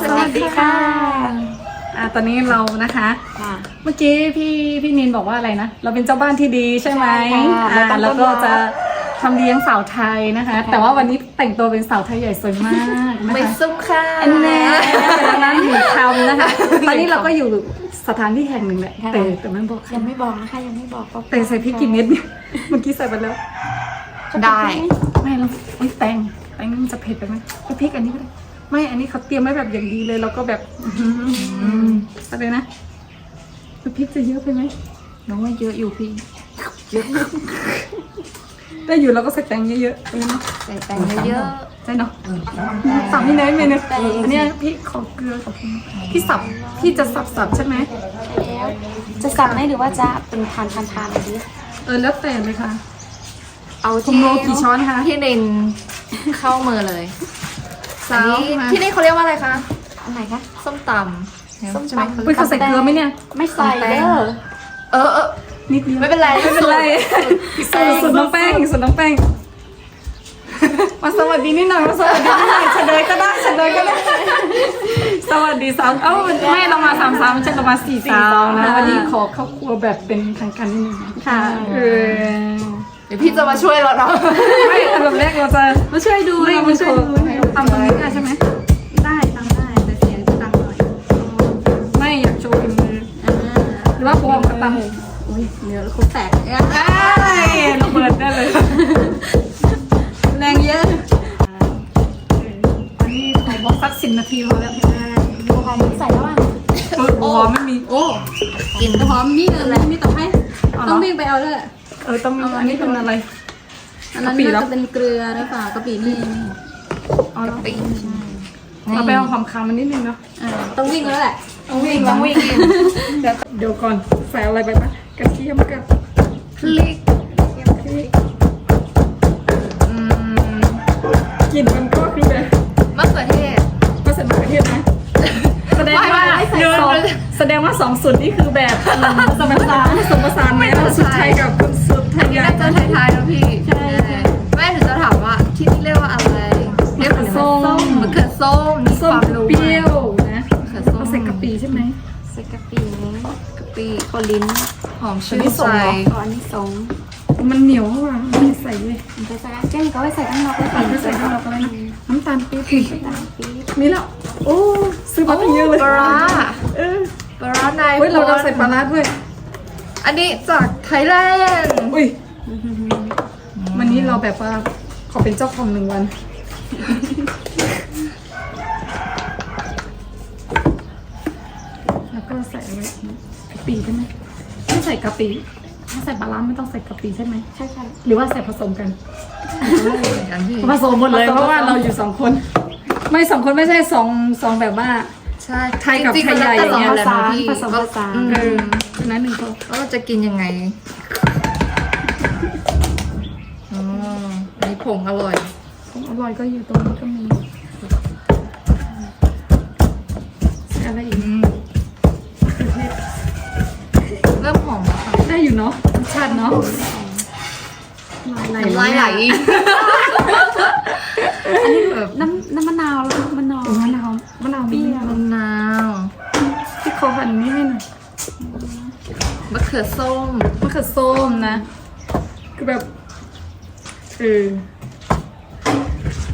สวัสดีค่ะอ่าตอนนี้เรานะคะ ค่ะเมื่อกี้พี่พี่นินบอกว่าอะไรนะ เราเป็นเจ้าบ้านที่ดีใช่ไหมใช่ค่ะอ่าเราแล้วต้องก็ต้อนรับจะทำเลี้ยงสาวไทยนะคะค่ะแต่ว่าวันนี้แต่งตัวเป็นสาวไทยใหญ่สวยมากนะไม่คะซุ่มค่ะอันแน่เป็นร้านหนึ่งคำนะคะ ตอนนี้เราก็อยู่สถานที่แห่งหนึ่งแหละค่ะแต่แต่ไม่บอกยังไม่บอกนะคะยังไม่บอกก็แต่ใส่พริกกี่เม็ดเนี่ยเมื่อกี้ใส่ไปแล้ว ได้ ไม่แล้วอุ้ยแตงแตงมันจะเผ็ดไปไหมเอาพริกอันนี้ก็ได้ ไม่อันนี้เขาเตรียมไว้แบบอย่างดีเลยแล้วก็แบบอื้อหืออะไรนะแล้วพริกจะเยอะไปไหมน้องว่าเยอะอยู่พี่ได้อยู่เราก็ใส่แตงเยอะๆเออเนอะใส่แตงเยอะใช่เนาะสับพี่เนยเมนูอันเนี้ยพี่ขอเกลือกับพี่พี่สับพี่จะสับสับใช่ไหมแล้วจะสับไหมหรือว่าจะเป็นทานทานทานอะไรดีเออแล้วแต่เลยค่ะ เอาคุที่ณโมกี่ช้อนคะพี่นินเข้ามือเลย สาวอันนี้มาที่นี่เขาเรียกว่าอะไรคะ อันไหนคะ ส้มตำส้มใช่ไหมตำ อุ้ยเขาใส่เกลือไหมเนี่ย ไม่ใส่เด้อเออเออนิดเดียวไม่เป็นไรไม่เป็นไรสูตรสูตรน้องแป้งสูตรน้องแป้ง มาสวัสดีนิดหน่อยมาสวัสดีนิดหน่อยเฉลยก็ได้เฉลยก็ได้ สวัสดีสาวเอ้าไม่เรามาสามสาวไม่ใช่เรามาสี่สาวนะวันนี้ขอเข้าครัวแบบเป็นทางการนิดนึงค่ะเออเดี๋ยวพี่จะมาช่วยเราเนาะไม่อันดับแรกเราจะมาช่วยดูไม่เรามามาช่ช่ววยยดู ดูทำตรงนี้ได้ใช่ไหมได้ทำได้แต่เสียงจะดังหน่อยไม่อยากโชว์ฝีมือหรือว่าพวงกระตังอุ้ยเนื้อเขาแตกเนี่ยไอ้ระเบิดได้เลย แรงเยอะอันนี้ขอบอกสักสิบนาทีพอแล้วดูหอมใส่แล้วอะโอ้ไม่มีโอ้กินหอมมีอะไรมีต่อให้เอาเหรต้องอวิ่งไปเอาด้วยเออต้องมีอันนี้เป็นอะไรอันนั้นกะปิเหรอน่าจะเป็นเกลือหรือเปล่ากะปินี่ เอาแล้วปีเราไปเอาความคามันนิดนึงเนาะอ่าต้องวิ่งแล้วแหละต้องวิ่งต้องวิ่งเดี๋ยวเดี๋ยวก่อนใส่อะไรไปปะกระเทียมกับพลิกพริกอืมกลิ่นมันก็คือแบบมะเขือเทศก็ใส่มะเขือเทศนะแสดงว่าไม่ไม่ใส่เดี๋ยวซอสแสดงว่าสองสูตรนี่คือแบบผสมผสานผสมผสานไหมเราสูตรไทยกับคุณสูตรไทยนี่ใหญ่น่าจะท้ายๆแล้วพี่ใช่ใช่แม่ถึงจะถามว่าที่นี่เรียกว่าอะไร ส้มมีคส้มวามรู้เปรี้ยวนะมะเขือส้มเราใส่กะปิใช่ไหมใส่กะปินี้กะปิขอลิ้นหอมชื่นอันนี้ส่ใจงเหรอขออันนี้สองมันเหนียวอะไม่ใส่เลยมันจะใส่แก้มก็ไว้ใส่ข้างนอกไว้ใส่ไม่ใส่ข้างนอกอะไรนะน้ำตาลปี๊บตามปี๊บนี่แล้วโอ้ซื้อมาตั้งเยอะเลยปลาร้าเออปลาร้าในเฮ้ยเราเราใส่ปลาร้าด้วยอันนี้จากไทยแลนด์อุ้ยวันนี้เราแบบว่าขอเป็นเจ้าของหนึ่งวัน ก็ใส่อะไรอีกกะปิใช่ไหมไม่ใส่กะปิถ้าใส่ปลาร้าไม่ต้องใส่กะปิใช่ไหมใช่ใช่หรือว่าใส่ผสมกันอันที่ผสมหมดเลยเพราะว่าเราอยู่สองคน ไม่สองคนไม่ใช่สองสองแบบว่าใช่ไทยกับจริงๆไทยใหญ่มันแล้วแต่อย่างเงี้ยแหละนะพี่ผสมผสานอืมเออฉะนั้นหนึ่งพอแล้วเราจะกินยังไงอ๋ออันนี้ผงอร่อยของอร่อยก็อยู่ตรงนี้ก็มีใส่อะไรอีกอืม เริ่มหอมแล้วค่ะได้อยู่เนาะรสชาติเนาะลายไหลน้ำลายไหลอันนี้แบบน้ำน้ำมะนาวแล้วมะนาวโอ้มะนาวมะนาวเปรี้มียวมะนาวที่เขาหั่นนี้ให้หน่อยมะเขือส้มมะเขือส้มนะคือแบบเออ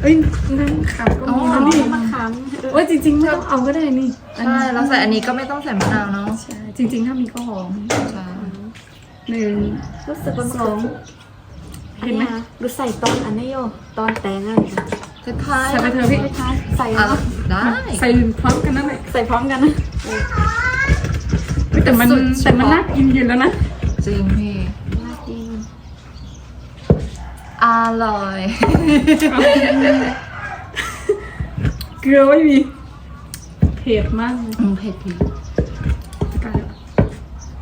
เอ้ยนั่นขาวก็อ๋อมีนะนี่มะขามเว่าจริงๆไม่ต้องเอาก็ได้นี่ ใช่เราใส่อันนี้ก็ไม่ต้องใส่มะนาวเนาะ ใช่จริงๆถ้ามีก็หอมใช่ หนึ่ง รู้สึกว่าสองเห็นไหมดูใส่ตอนอันนี้โยตอนแตงอะไรนะคล้ายๆใส่ไปเถอะพี่ไม่ท้ายใส่อะแล้วได้ ใส่พร้อมกันนั่นแหละใส่พร้อมกันนะแต่มันแต่มันน่ากินอยู่แล้วนะจริงพี่ น่ากินอร่อย เกลือไม่มี เผ็ดมากเลยอืมเผ็ดพี่ตายแล้ว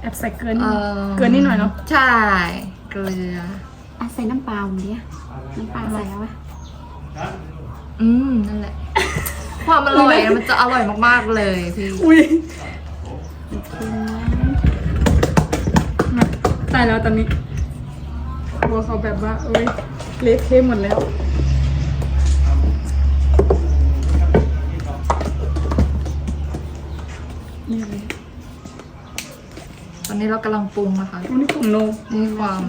แอบใส่เกลือนิดเอนึงอเกลือนิดหน่อยเนาะใช่ เกลือ อะใส่น้ำเปล่าหน่อยดิน้ำเปล่าใส่แล้วไหมอืม นั่นแหละ ความอร่อยมันจะอร่อยมากๆเลยพี่ อุ้ยมาตายแล้วตอนนี้ครัวเขาแบบว่าเอ้ยเละเทะหมดแล้ว นี่เลยตอนนี้เรากำลังปรุงนะคะอันนี้ผมโนนี่ความ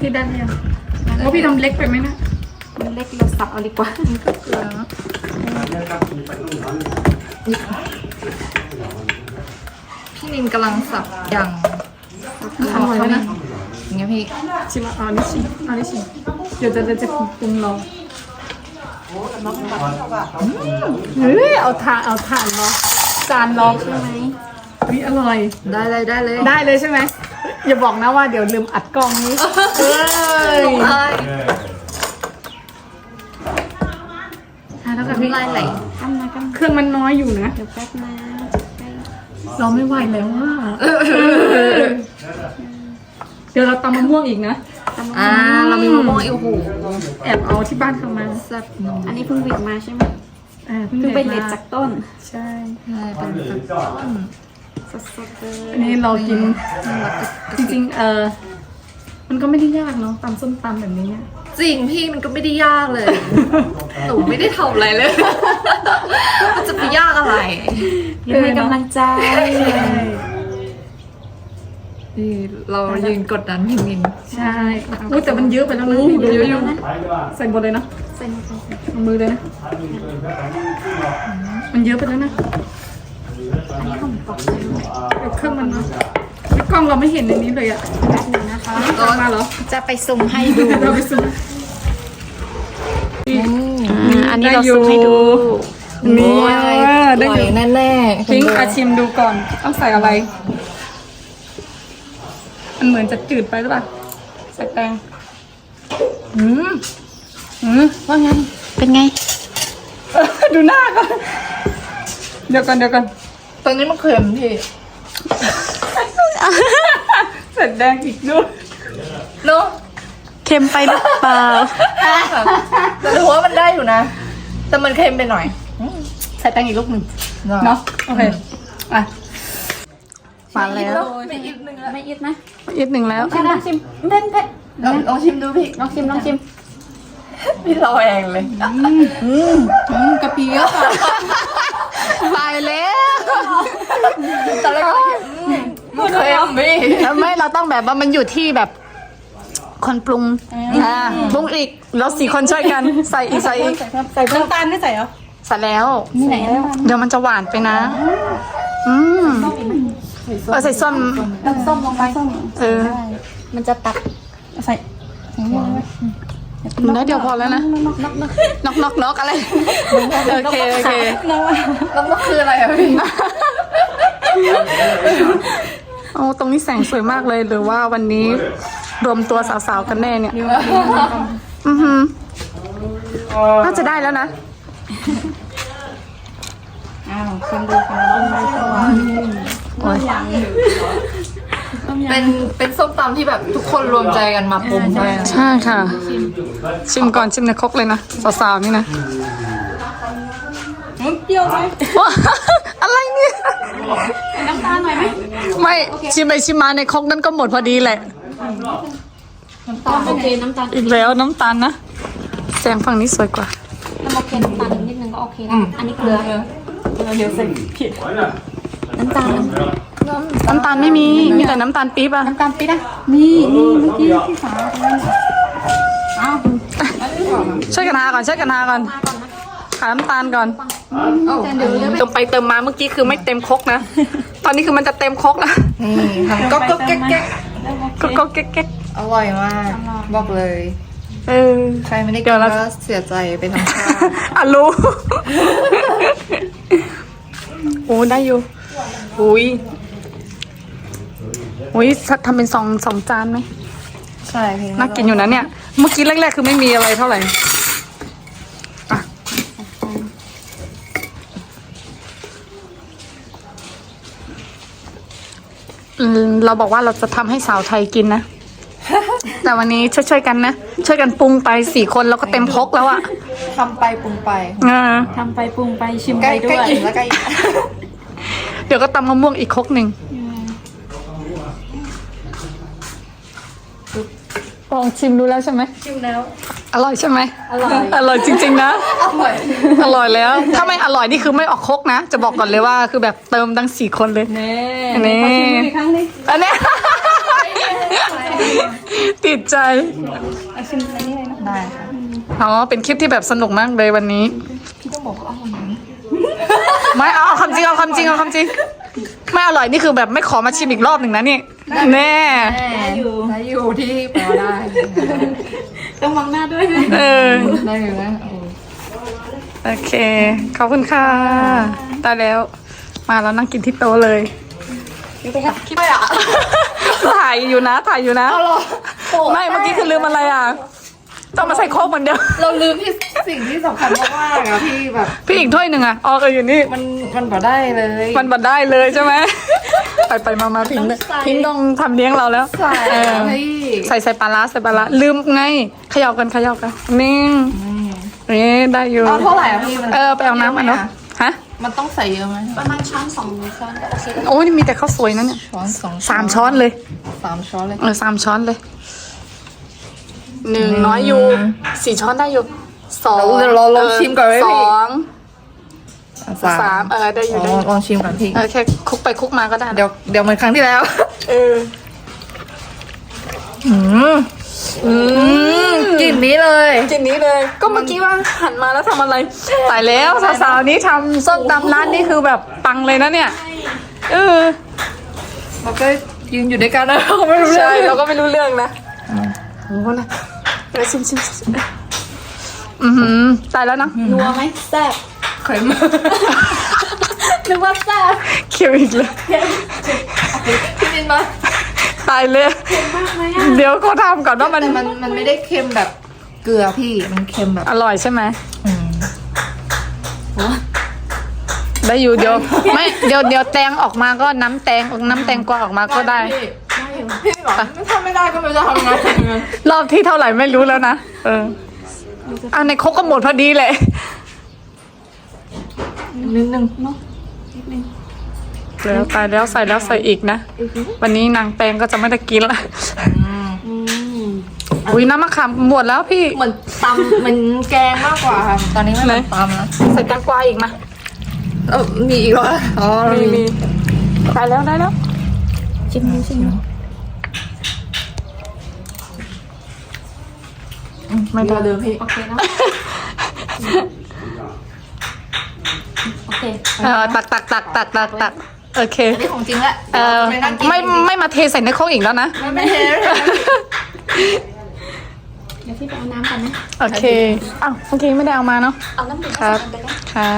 พี่ได้เนี่ยว่าพี่ทำเล็กไปไหมนะมันเล็กเราสับเอาดีกว่านี่ก็เกลือนะพี่นินกำลังสับอย่างอร่อยไหมอย่างเงี้ยพี่ชิมอะเอาอันนี้ชิมเอาอันนี้ชิมเดี๋ยวจะจะจะปรุงเราเฮ้ยเอาทานเอาทานรอ จานรองใช่ไหมวิอร่อย ได้เลยได้เลยได้เลยใช่ไหม อย่าบอกนะว่าเดี๋ยวลืมอัดกล้องนี้เฮ้ยได้อะแล้วกันน้ำพี่ลายไหลกำมากันเครื่องมันน้อยอยู่นะ เดี๋ยวแป๊บนะใกล้เราไม่ไหวแล้วว่าเดี๋ยวเราตำมะม่วงอีกนะตำอ่า เรามีมะม่วงอีกโอ้โหแอบเอาที่บ้านเขามา แซ่บหนมอันนี้เพิ่งหวิดมาใช่ไหม อ่าเพิ่งเพิ่งไปเด็เด็ดดมาจากต้น ใช่ใช่เป็นแบบต้นสดๆเลยอันนี้เรากิน น่ารักกระจริงๆเออมันก็ไม่ได้ยากเนาะตำส้มตำแบบนี้เนี่ยจริงพี่มันก็ไม่ได้ยากเลย หนูไม่ได้ทำอะไรเลย มันจะไปยากอะไรยืนให้กำลังใจนี่เรายืนกดดันพี่มินใช่อู้แต่มันเยอะไปแล้วนะพี่ดูเยอะอยู่ใส่หมดเลยเนาะ ใส่ลงไปเอามือเลยนะ มันเยอะไปแล้วนะอันนี้ผมตกเลยเอาเครื่องมันเนาะไม่กล้องเราไม่เห็นในนี้เลยอะแป๊บนึงนะคะ กล้องมาเหรอจะไปซุ่มให้ดูเราไปซูมอันนี้เราซุ่มให้ดูนี่อได้ร่ออยยู่แน่ๆพิงค์อาชิมดูก่อน ต้องใส่อะไร มันเหมือนจะจืดไปหรือเปล่าใส่แตงอืม อืมว่าไง เป็นไงเออดูหน้าก่อน เดี๋ยวก่อนเดี๋ยวก่อนตอนนี้มันเค็มพี่เสร็จแดงอีกด้วยเนาะเค็มไปหรือเปล่าแต่ถือว่ามันได้อยู่นะ แต่มันเค็มไปหน่อย ใส่แตงอีกลูกหนึ่งเนาะเนาะ โอเค อะมาแล้วไม่อีกนึงแล้วไม่อิดนะอีกหนึ่งแล้วชิมนะชิมเด่นเด่นลองลองชิมดูพี่ ลองชิมลองชิม พี่รอเองเลยอืมกะปิเยอะตายแล้วตอนแรกก็เค็มมันเค็มพี่ไม่เราต้องแบบว่ามันอยู่ที่แบบ คนปรุงอ่าปรุงอีกแล้วสี่คนช่วยกันใส่อีกใส่อีกใส่น้ำตาลไม่ใส่เหรอใส่แล้ว นี่ไหนแล้วเดี๋ยวมันจะหวานไปนะ อืมเออใส่ส้มน้ำส้มลงไปส้มเออมันจะตัดใส่ แล้วเดี๋ยวพอแล้วนะนกนกนกนอกนอกอกอะไร โอเคโอเคแล้วมันคืออะไรอะพี่โอ้ตรงนี้แสงสวยมากเลยหรือว่าวันนี้รวมตัวสาวๆกันแน่เนี่ย อือหือน่าจะได้แล้วนะอ้าวชิมดูค่ะลงไปก่อนโอ้ย เป็นเป็นส้มตำที่แบบทุกคนรวมใจกันมาปรุงใช่ไหมใช่ค่ะ ชิมก่อนชิมในครกเลยนะสาวๆนี่นะเปรี้ยวไหมว้าอะไรเนี่ยน้ำตาลหน่อยไหมไม่ชิมไปชิมมาในครกนั้นก็หมดพอดีแหละน้ำตาลโอเคน้ำตาลอีกแล้วน้ำตาลนะแสงฝั่งนี้สวยกว่าน้ำโอเคน้ำตาลนิดนึงก็โอเคนะอันนี้เกลือเดี๋ยวใส่ผิดน้ำตาล น้ำตาลไม่มี มีแต่น้ำตาลปี๊บอะน้ำตาลปี๊ดอะนี่นี่เมื่อกี้ที่ฝาตรงนั้นอ้าวช่วยกันหาก่อนช่วยกันหาก่อนหาน้ำตาลก่อนเดี๋ยวเดี๋ยวเติมไปเติมมาเมื่อกี้คือไม่เต็มครกนะ ตอนนี้คือมันจะเต็มครกแล้วนี่ทำก็ก็แก๊กแก๊กก็ก็แก๊กแก๊กอร่อยมาก บอกเลยเออใครไม่ได้เดี๋กิยวนเราก็เสียใจไปทั้งชาติอะรู้โอ้ได้อยู่อุ้ย อุ้ยทำเป็นสองสองจานไหมใช่พี่น่ากินอยู่นะเนี่ย เมื่อกี้แรกๆ คือไม่มีอะไรเท่าไหร่อะอืมเราบอกว่าเราจะทำให้สาวไทยกินนะ แต่วันนี้ช่วยๆกันนะ ช่วยกันปรุงไปสี่คนเราก็เต็มครกแล้วอะทำไปปรุงไปเออทำไปปรุงไปชิมใกไปล้ด้ใกวล้ยอิ่มแล้วใกล้อิ่มเดี๋ยวก็ตำมะม่วงอีกครกหนึ่ง ลองชิมดูแล้วใช่ไหม ชิมแล้ว อร่อยใช่ไหม อร่อย อร่อยจริง ๆ นะ อร่อย อร่อยแล้ว ถ้าไม่อร่อยนี่คือไม่ออกครกนะ จะบอกก่อนเลยว่าคือแบบเติมทั้งสี่คนเลยเน่นี่ขอชิมอีกครั้งหนึงอันเนี้ยติดใจเอาชิมอันนี้เลยนะ ได้ค่ะ อ๋อ เป็นคลิปที่แบบสนุกมากเลยวันนี้ พี่ต้องบอกว่าอร่อยนะไม่เอาเอาคำจริงเอาคำจริงเอาคำจริง ไม่อร่อยนี่คือแบบไม่ขอมาชิมอีกรอบหนึ่งนะนี่ แน่ได้อยู่ได้ อยู่ที่แปลว่าได้ต้องมองหน้าด้วยนะเออ ได้อยู่นะโอ้โอเค ขอบคุณค่ะได้แล้ว มาแล้วนั่งกินที่โต๊ะเลยคิดไม่อะถ่ายอยู่นะ ถ่ายอยู่นะเอาหรอโอ้ไม่ เมื่อกี้คือลืมอะไรอะ ต้องมาใส่โค้กเหมือนเดิม เราลืมที่สิ่งที่สำคัญมากๆอะที่แบบ พี่อีกถ้วยหนึ่งอะอ๋อเอออยู่นี่ มันมันก็ได้เลยมันบัดได้เลยใช่ไหม ไปไปมามาพิงค์เนี่ยพิงค์ต้องทำเลี้ยงเราแล้วใส่เออพี่ใส่ใส่ปลาร้าใส่ปลาร้าลืมไงเขย่ากันเขย่ากันนิ่งนี่ได้อยู่เอาเท่าไหร่อะพี่มันเออไปเอาน้ำอะเนาะฮะมันต้องใส่เยอะไหมประมาณช้อนสองช้อนก็โอเคโอ้ยมีแต่ข้าวสวยนะเนี่ยช้อนสองสามช้อนเลยสามช้อนเลยเออสามช้อนเลย หนึ่งน้อยอยู่สี่ช้อนได้อยู่สองเดี๋ยวเราลองชิมก่อนไหมสพี่องสามเออได้อยู่ลได้อองยู่ลองชิมก่อนพี่ เออแค่คลุกไปคลุกมาก็ได้นะเดี๋ยวเดี๋ยวเหมือนครั้งที่แล้ว เอออืมอืมกลิ่นนี้เลย กินนี้เลย ก็เมื่อกี้ว่าหันมาแล้วทำอะไรตายแล้วสาวๆนี้ทำส้มตำร้านนี่คือแบบปังเลยนะเนี่ยเออเราก็ยืนอยู่ด้วยกันนะเราไม่รู้เรื่ใช่องเราก็ไม่รู้เรื่องนะโอ้โหนะ เดี๋ยวชิมชิมชิมอือหือตายแล้วนะนัวไหมแซ่บเค็มนึกว่าแซ่บเคี้ยวอีกเลยพี่มินมาตายเลยมากไหมอะเดี๋ยวเขาทำก่อนว่ามันแต่มันมันไม่ได้เค็มแบบเกลือพี่มันเค็มแบบอร่อยใช่ไหมอืมได้อยู่เดี๋ยวไม่เดี๋ยวเดี๋ยวแตงออกมาก็น้ำแตงน้ำแตงกวาออกมาก็ได้ พี่ พี่หรอถ้าไม่ได้ก็ไม่รู้จะทำไงรอบที่เท่าไหร่ไม่รู้แล้วนะ เออเอาในครกก็หมดพอดีเลยนิดนึงแล้วตายแล้วใส่แล้วใส่อีกนะ วันนี้นางแตงก็จะไม่ได้กินละอุ้ยน้ำมะขามหมดแล้วพี่ เหมือนตำเหมือนแกงมากกว่าค่ะ ตอนนี้ไม่เหมือนตำแล้วใส่แตงกวาอีกมาเออมีอีกเหรอ อ๋อ มีมีได้แล้วได้แล้ว ชิมชิม ไม่ได้เดิมพี่โอเคเนาะโอเคเออตักตักตักตักตักตักโอเคอันนี้ของจริงละเออไม่นั่งกินไม่ไม่มาเทใส่ในครกอีกแล้วนะไม่ไม่เห็นเดี๋ยวพี่ไปเอาน้ำกันนะโอเคอ้าวโอเคไม่ได้เอามาเนาะเอาน้ำดื่มครับไปแล้วค่ะ